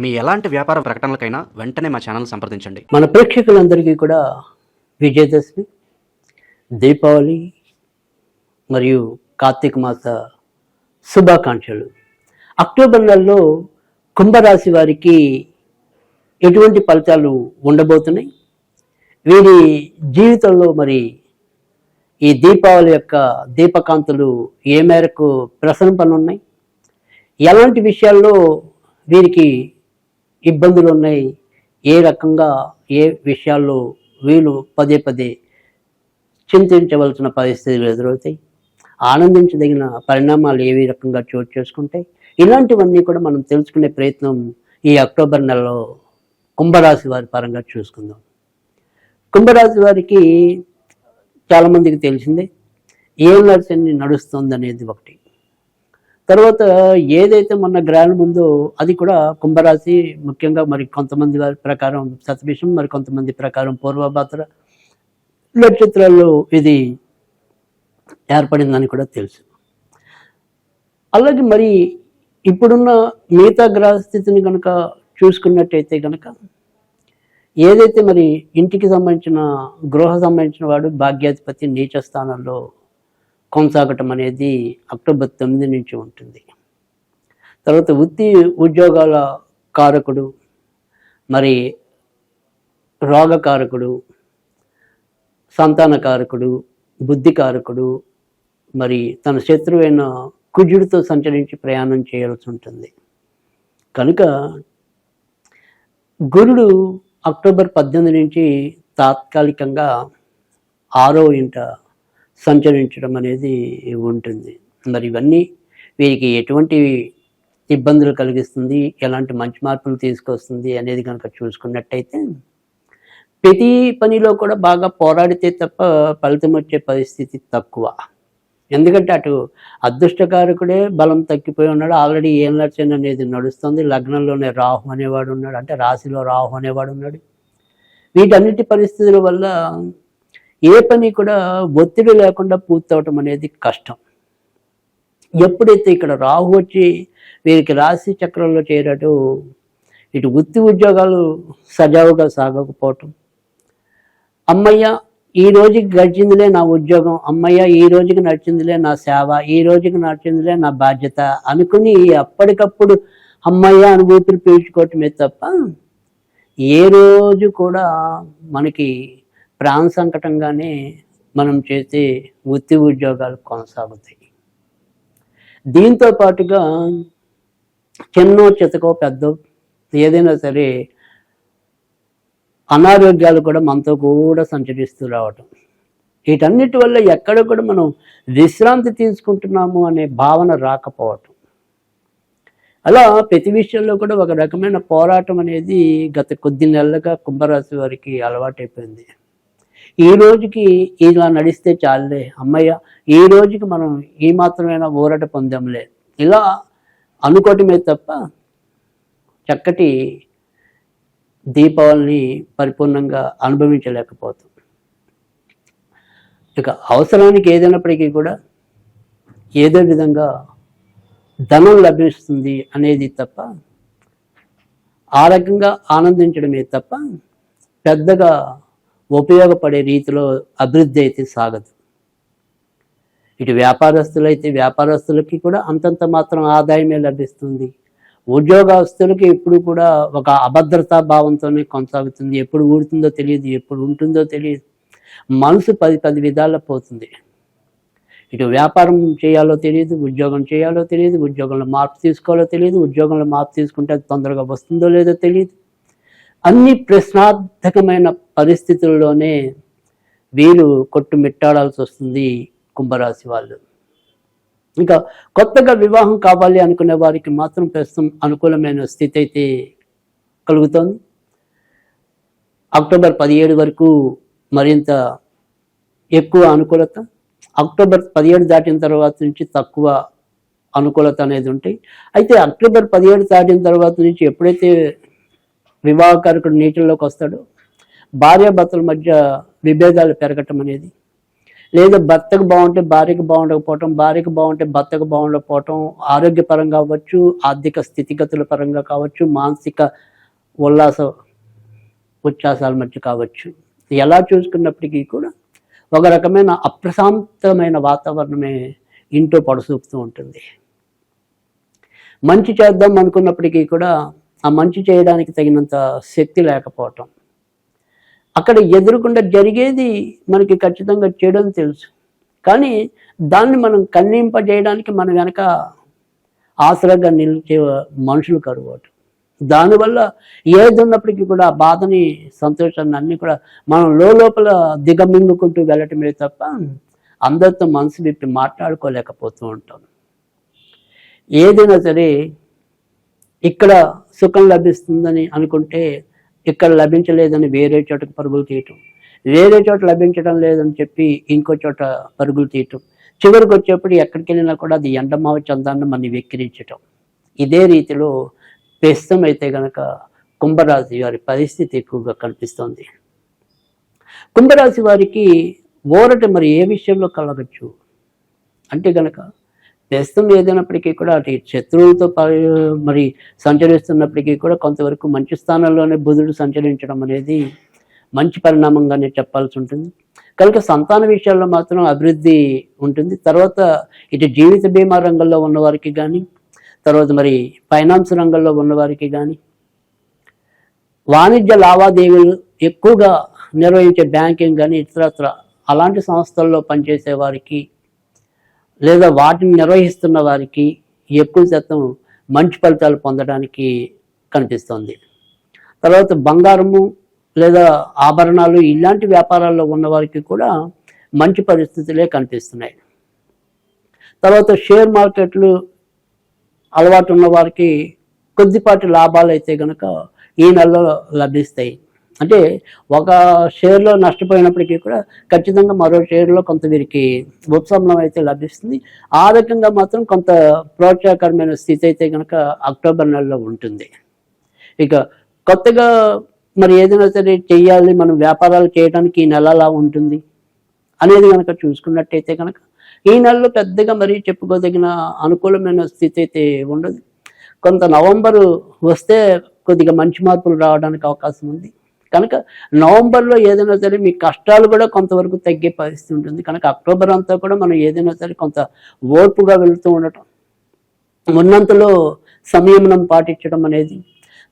మీ ఎలాంటి వ్యాపార ప్రకటనలకైనా వెంటనే మా ఛానల్ సంప్రదించండి. మన ప్రేక్షకులందరికీ కూడా విజయదశమి దీపావళి మరియు కార్తీక మాస శుభాకాంక్షలు. అక్టోబర్ నెలలో కుంభరాశి వారికి ఎటువంటి ఫలితాలు ఉండబోతున్నాయి? వీరి జీవితంలో మరి ఈ దీపావళి యొక్క దీపకాంతులు ఏ మేరకు ప్రసరింపనున్నాయి ఎలాంటి విషయాల్లో వీరికి ఇబ్బందులు ఉన్నాయి. ఏ రకంగా ఏ విషయాల్లో వీళ్ళు పదే పదే చింతించవలసిన పరిస్థితులు ఎదురవుతాయి. ఆనందించదగిన పరిణామాలు ఏవి రకంగా చోటు చేసుకుంటాయి ఇలాంటివన్నీ కూడా మనం తెలుసుకునే ప్రయత్నం ఈ అక్టోబర్ నెలలో కుంభరాశి వారి పరంగా చూసుకుందాం. కుంభరాశి వారికి చాలామందికి తెలిసిందే ఏం నడిచింది నడుస్తుంది అనేది ఒకటి. తర్వాత ఏదైతే మొన్న గ్రహణం ఉందో అది కూడా కుంభరాశి ముఖ్యంగా మరి కొంతమంది వారి ప్రకారం సతభిషం మరి కొంతమంది ప్రకారం పూర్వభాద్ర నక్షత్రాల్లో ఇది ఏర్పడిందని కూడా తెలుసు. అలాగే మరి ఇప్పుడున్న మిగతా గ్రహ స్థితిని కనుక చూసుకున్నట్టయితే కనుక ఏదైతే మరి ఇంటికి సంబంధించిన గృహ సంబంధించిన వాడు భాగ్యాధిపతి నీచ స్థానంలో కొనసాగటం అనేది అక్టోబర్ తొమ్మిది నుంచి ఉంటుంది. తర్వాత వృత్తి ఉద్యోగాల కారకుడు మరి రోగకారకుడు సంతానకారకుడు బుద్ధికారకుడు మరి తన శత్రువైన కుజుడితో సంచరించి ప్రయాణం చేయాల్సి ఉంటుంది. కనుక గురుడు అక్టోబర్ పద్దెనిమిది నుంచి తాత్కాలికంగా ఆరో ఇంట సంచరించడం అనేది ఉంటుంది. మరి ఇవన్నీ వీరికి ఎటువంటి ఇబ్బందులు కలిగిస్తుంది ఎలాంటి మంచి మార్పులు తీసుకొస్తుంది అనేది కనుక చూసుకున్నట్టయితే ప్రతి పనిలో కూడా బాగా పోరాడితే తప్ప ఫలితం వచ్చే పరిస్థితి తక్కువ. ఎందుకంటే అటు అదృష్టకారకుడే బలం తగ్గిపోయి ఉన్నాడు. ఆల్రెడీ ఏం లక్ష్యం అనేది నడుస్తుంది. లగ్నంలోనే రాహు అనేవాడు ఉన్నాడు. అంటే రాశిలో రాహు అనేవాడు ఉన్నాడు. వీటన్నిటి పరిస్థితుల వల్ల ఏ పని కూడా ఒత్తిడి లేకుండా పూర్తవటం అనేది కష్టం. ఎప్పుడైతే ఇక్కడ రాహు వచ్చి వీరికి రాశి చక్రంలో చేరటు ఇటు వృత్తి ఉద్యోగాలు సజావుగా సాగకపోవటం. అమ్మయ్య ఈ రోజుకి గడిచిందిలే నా ఉద్యోగం. అమ్మయ్య ఈ రోజుకి నడిచిందిలే నా సేవ. ఈ రోజుకి నడిచిందిలే నా బాధ్యత అనుకుని అప్పటికప్పుడు అమ్మయ్య అనుభూతిని పీల్చుకోవటమే తప్ప ఏ రోజు కూడా మనకి ప్రాణ సంకటంగానే మనం చేసే వృత్తి ఉద్యోగాలు కొనసాగుతాయి. దీంతో పాటుగా చిన్నో చితకో పెద్ద ఏదైనా సరే అనారోగ్యాలు కూడా మనతో కూడా సంచరిస్తూ రావటం. వీటన్నిటి వల్ల ఎక్కడ కూడా మనం విశ్రాంతి తీసుకుంటున్నాము అనే భావన రాకపోవటం. అలా ప్రతి విషయంలో కూడా ఒక రకమైన పోరాటం అనేది గత కొద్ది నెలలుగా కుంభరాశి వారికి అలవాటైపోయింది. ఈ రోజుకి ఇలా నడిస్తే చాలులే అమ్మయ్య. ఈ రోజుకి మనం ఈ మాత్రమైనా ఊరట పొందాంలే. ఇలా అనుకోవటమే తప్ప చక్కటి దీపావళిని పరిపూర్ణంగా అనుభవించలేకపోతాం. ఇక అవసరానికి ఏదైనప్పటికీ కూడా ఏదో విధంగా ధనం లభిస్తుంది అనేది తప్ప ఆ రకంగా ఆనందించడమే తప్ప పెద్దగా ఉపయోగపడే రీతిలో అభివృద్ధి అయితే సాగదు. ఇటు వ్యాపారస్తులైతే వ్యాపారస్తులకి కూడా అంతంత మాత్రం ఆదాయమే లభిస్తుంది. ఉద్యోగస్తులకి ఎప్పుడు కూడా ఒక అభద్రతా భావంతోనే కొనసాగుతుంది. ఎప్పుడు ఊడుతుందో తెలియదు ఎప్పుడు ఉంటుందో తెలియదు. మనసు పది పది విధాల పోతుంది. ఇటు వ్యాపారం చేయాలో తెలియదు ఉద్యోగం చేయాలో తెలియదు ఉద్యోగంలో మార్పు తీసుకోవాలో తెలియదు ఉద్యోగంలో మార్పు తీసుకుంటే అది తొందరగా వస్తుందో లేదో తెలియదు. అన్ని ప్రశ్నార్థకమైన పరిస్థితుల్లోనే వీరు కొట్టుమిట్టాడాల్సి వస్తుంది కుంభరాశి వాళ్ళు. ఇంకా కొత్తగా వివాహం కావాలి అనుకునే వారికి మాత్రం ప్రస్తుతం అనుకూలమైన స్థితి అయితే కలుగుతోంది. అక్టోబర్ పదిహేడు వరకు మరింత ఎక్కువ అనుకూలత అక్టోబర్ పదిహేడు దాటిన తర్వాత నుంచి తక్కువ అనుకూలత అనేది ఉంటాయి. అయితే అక్టోబర్ పదిహేడు దాటిన తర్వాత నుంచి ఎప్పుడైతే వివాహకారకుడు నీటిలోకి వస్తాడో భార్యాభర్తల మధ్య విభేదాలు పెరగటం అనేది. లేదా భర్తకు బాగుంటే భార్యకు బాగుండకపోవటం భార్యకు బాగుంటే భర్తకు బాగుండకపోవటం ఆరోగ్యపరంగా కావచ్చు ఆర్థిక స్థితిగతుల పరంగా కావచ్చు మానసిక ఉల్లాస ఉచ్ఛ్వాసాల మధ్య కావచ్చు. ఎలా చూసుకున్నప్పటికీ కూడా ఒక రకమైన అప్రశాంతమైన వాతావరణమే ఇంట్లో పడసూపుతూ ఉంటుంది. మంచి చేద్దాం అనుకున్నప్పటికీ కూడా ఆ మంచి చేయడానికి తగినంత శక్తి లేకపోవటం. అక్కడ ఎదురుకుండా జరిగేది మనకి ఖచ్చితంగా చేయడం తెలుసు. కానీ దాన్ని మనం కన్నింపజేయడానికి మన కనుక ఆసరాగా నిలిచే మనుషులు కరువాటు దానివల్ల ఏది ఉన్నప్పటికీ కూడా బాధని సంతోషాన్ని అన్నీ కూడా మనం లోపల దిగమింగుకుంటూ వెళ్ళటమే తప్ప అందరితో మనసు విప్పి మాట్లాడుకోలేకపోతూ ఉంటాం. ఏదైనా సరే ఇక్కడ సుఖం లభిస్తుందని అనుకుంటే ఇక్కడ లభించలేదని వేరే చోటకు పరుగులు తీయటం వేరే చోట లభించడం లేదని చెప్పి ఇంకో చోట పరుగులు తీయటం చివరికి వచ్చేప్పుడు ఎక్కడికి వెళ్ళినా కూడా అది ఎండమావ చందాన్ని మనం వెక్కిరించటం. ఇదే రీతిలో ప్రస్తుతం అయితే గనక కుంభరాశి వారి పరిస్థితి ఎక్కువగా కనిపిస్తోంది. కుంభరాశి వారికి ఓరట మరి ఏ విషయంలో కలగచ్చు? అంటే గనక ప్రస్తుతం ఏదైనప్పటికీ కూడా అటు శత్రువులతో మరి సంచరిస్తున్నప్పటికీ కూడా కొంతవరకు మంచి స్థానంలోనే బుధుడు సంచరించడం అనేది మంచి పరిణామంగానే చెప్పాల్సి ఉంటుంది. కనుక సంతాన విషయాల్లో మాత్రం అభివృద్ధి ఉంటుంది. తర్వాత ఇటు జీవిత బీమా రంగంలో ఉన్నవారికి కానీ తర్వాత మరి ఫైనాన్స్ రంగంలో ఉన్నవారికి కానీ వాణిజ్య లావాదేవీలు ఎక్కువగా నిర్వహించే బ్యాంకింగ్ కానీ ఇతరత్ర అలాంటి సంస్థల్లో పనిచేసే వారికి లేదా వాటిని నిర్వహిస్తున్న వారికి ఎక్కువ శాతం మంచి ఫలితాలు పొందడానికి కనిపిస్తుంది. తర్వాత బంగారము లేదా ఆభరణాలు ఇలాంటి వ్యాపారాల్లో ఉన్న వారికి కూడా మంచి పరిస్థితులే కనిపిస్తున్నాయి. తర్వాత షేర్ మార్కెట్లు అలవాటు ఉన్న వారికి కొద్దిపాటి లాభాలు అయితే కనుక ఈ నెలలో లభిస్తాయి. అంటే ఒక షేర్లో నష్టపోయినప్పటికీ కూడా ఖచ్చితంగా మరో షేర్లో కొంత వీరికి ఉపశమనం అయితే లభిస్తుంది. ఆ రకంగా మాత్రం కొంత ప్రోత్సాహకరమైన స్థితి అయితే కనుక అక్టోబర్ నెలలో ఉంటుంది. ఇక కొత్తగా మరి ఏదైనా సరే చేయాలి మనం వ్యాపారాలు చేయడానికి ఈ నెల అలా ఉంటుంది. అనేది కనుక చూసుకున్నట్టయితే కనుక ఈ నెలలో పెద్దగా మరి చెప్పుకోదగిన అనుకూలమైన స్థితి అయితే ఉండదు. కొంత నవంబరు వస్తే కొద్దిగా మంచి మార్పులు రావడానికి అవకాశం ఉంది. కనుక నవంబర్లో ఏదైనా సరే మీ కష్టాలు కూడా కొంతవరకు తగ్గే పరిస్థితి ఉంటుంది. కనుక అక్టోబర్ అంతా కూడా మనం ఏదైనా సరే కొంత ఓర్పుగా వెళుతూ ఉండటం ఉన్నంతలో సంయమనం పాటించడం అనేది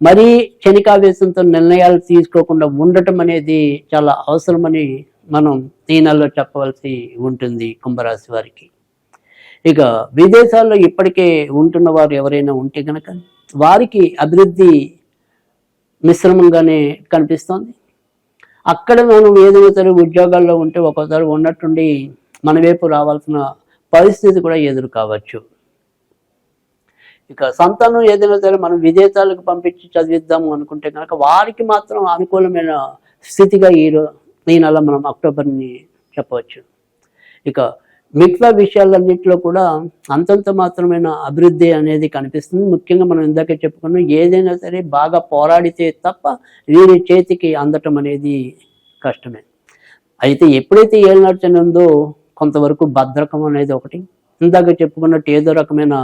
మరీ క్షణికావేశంతో నిర్ణయాలు తీసుకోకుండా ఉండటం అనేది చాలా అవసరమని మనం ఈ నెలలో చెప్పవలసి ఉంటుంది కుంభరాశి వారికి. ఇక విదేశాల్లో ఇప్పటికే ఉంటున్న వారు ఎవరైనా ఉంటే కనుక వారికి అభివృద్ధి మిశ్రమంగానే కనిపిస్తోంది. అక్కడ మనం ఏదైనా సరే ఉద్యోగాల్లో ఉంటే ఒక్కోసారి ఉన్నట్టుండి మన వైపు రావాల్సిన పరిస్థితి కూడా ఎదురు కావచ్చు ఇక సంతానం ఏదైనా సరే మనం విదేశాలకు పంపించి చదివిద్దాము అనుకుంటే కనుక వారికి మాత్రం అనుకూలమైన స్థితిగా ఈ ఈ నెల మనం అక్టోబర్ని చెప్పవచ్చు. ఇక మిగతా విషయాలన్నింటిలో కూడా అంతంత మాత్రమైన అభివృద్ధి అనేది కనిపిస్తుంది. ముఖ్యంగా మనం ఇందాకే చెప్పుకున్నాం ఏదైనా సరే బాగా పోరాడితే తప్ప వీరి చేతికి అందటం అనేది కష్టమే. అయితే ఎప్పుడైతే ఏలినాడు ఉందో కొంతవరకు భద్రకం అనేది ఒకటి ఇందాక చెప్పుకున్నట్టు ఏదో రకమైన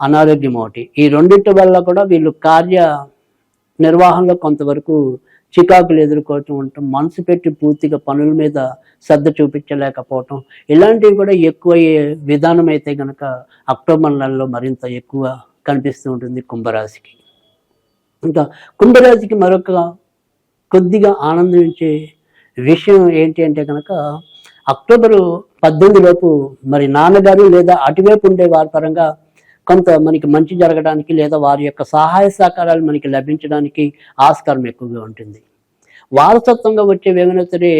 అనారోగ్యం ఒకటి. ఈ రెండింటి వల్ల కూడా వీళ్ళు కార్య నిర్వహణలో కొంతవరకు చికాకులు ఎదుర్కోవటం ఉండటం మనసు పెట్టి పూర్తిగా పనుల మీద శ్రద్ధ చూపించలేకపోవటం ఇలాంటివి కూడా ఎక్కువ విధానం అయితే కనుక అక్టోబర్ నెలలో మరింత ఎక్కువ కనిపిస్తూ ఉంటుంది కుంభరాశికి. ఇంకా కుంభరాశికి మరొక కొద్దిగా ఆనందించే విషయం ఏంటి అంటే కనుక అక్టోబరు పద్దెనిమిది లోపు మరి నాన్నగారు లేదా అటువైపు ఉండే వారి పరంగా కొంత మనకి మంచి జరగడానికి లేదా వారి యొక్క సహాయ సహకారాలు మనకి లభించడానికి ఆస్కారం ఎక్కువగా ఉంటుంది. వారసత్వంగా వచ్చేవి ఏమైనా సరే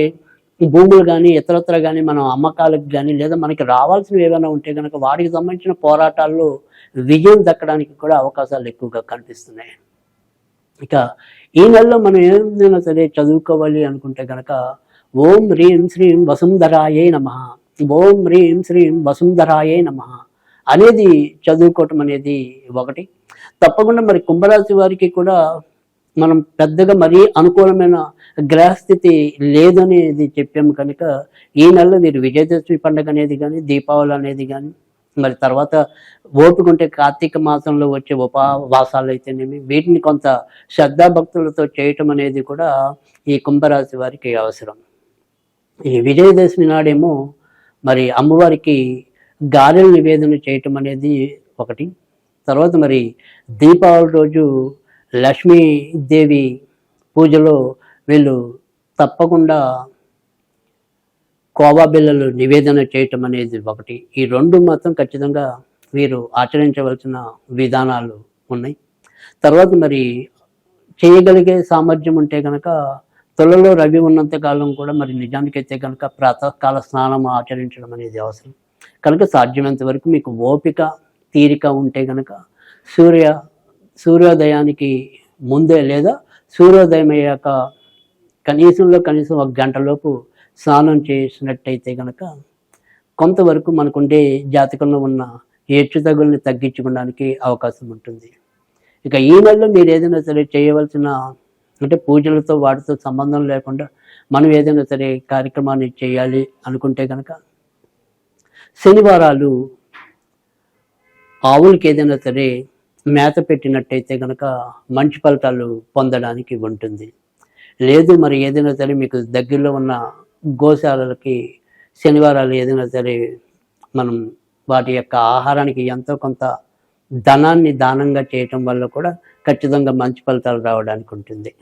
భూములు కానీ ఇతరత్ర కానీ మనం అమ్మకాలకు కానీ లేదా మనకి రావాల్సినవి ఏమైనా ఉంటే కనుక వాటికి సంబంధించిన పోరాటాల్లో విజయం దక్కడానికి కూడా అవకాశాలు ఎక్కువగా కనిపిస్తున్నాయి. ఇక ఈ నెలలో మనం ఏమైనా సరే చదువుకోవాలి అనుకుంటే కనుక ఓం హ్రీం శ్రీం వసుంధరాయే నమ. ఓం హ్రీం శ్రీం వసుంధరాయే నమ. అనేది చదువుకోవటం అనేది ఒకటి. తప్పకుండా మరి కుంభరాశి వారికి కూడా మనం పెద్దగా మరీ అనుకూలమైన గ్రహస్థితి లేదనేది చెప్పాము కనుక ఈ నెలలో మీరు విజయదశమి పండుగ అనేది కానీ దీపావళి అనేది కానీ మరి తర్వాత ఓపుకుంటే కార్తీక మాసంలో వచ్చే ఉపవాసాలు అయితేనేమి వీటిని కొంత శ్రద్ధాభక్తులతో చేయటం అనేది కూడా ఈ కుంభరాశి వారికి అవసరం. ఈ విజయదశమి నాడేమో మరి అమ్మవారికి గారెల నివేదన చేయటం అనేది ఒకటి. తర్వాత మరి దీపావళి రోజు లక్ష్మీదేవి పూజలో వీళ్ళు తప్పకుండా కోవా బిళ్ళలు నివేదన చేయటం అనేది ఒకటి. ఈ రెండు మాత్రం ఖచ్చితంగా వీరు ఆచరించవలసిన విధానాలు ఉన్నాయి. తర్వాత మరి చేయగలిగే సామర్థ్యం ఉంటే కనుక తొలలో రవి ఉన్నంత కాలం కూడా మరి నిజానికైతే కనుక ప్రాతకాల స్నానం ఆచరించడం అనేది అవసరం. కనుక సాధ్యమైనంత వరకు మీకు ఓపిక తీరిక ఉంటే కనుక సూర్య సూర్యోదయానికి ముందే లేదా సూర్యోదయం అయ్యాక కనీసంలో కనీసం ఒక గంటలోపు స్నానం చేసినట్టయితే కనుక కొంతవరకు మనకుండే జాతకంలో ఉన్న హెచ్చుతగుల్ని తగ్గించుకోవడానికి అవకాశం ఉంటుంది. ఇక ఈ నెలలో మీరు ఏదైనా సరే చేయవలసిన అంటే పూజలతో వాటితో సంబంధం లేకుండా మనం ఏదైనా సరే కార్యక్రమాన్ని చేయాలి అనుకుంటే కనుక శనివారాలు ఆవులకి ఏదైనా సరే మేత పెట్టినట్టయితే కనుక మంచి ఫలితాలు పొందడానికి ఉంటుంది. లేదు మరి ఏదైనా సరే మీకు దగ్గరలో ఉన్న గోశాలలకి శనివారాలు ఏదైనా సరే మనం వాటి యొక్క ఆహారానికి ఎంతో కొంత ధనాన్ని దానంగా చేయటం వల్ల కూడా ఖచ్చితంగా మంచి ఫలితాలు రావడానికి ఉంటుంది.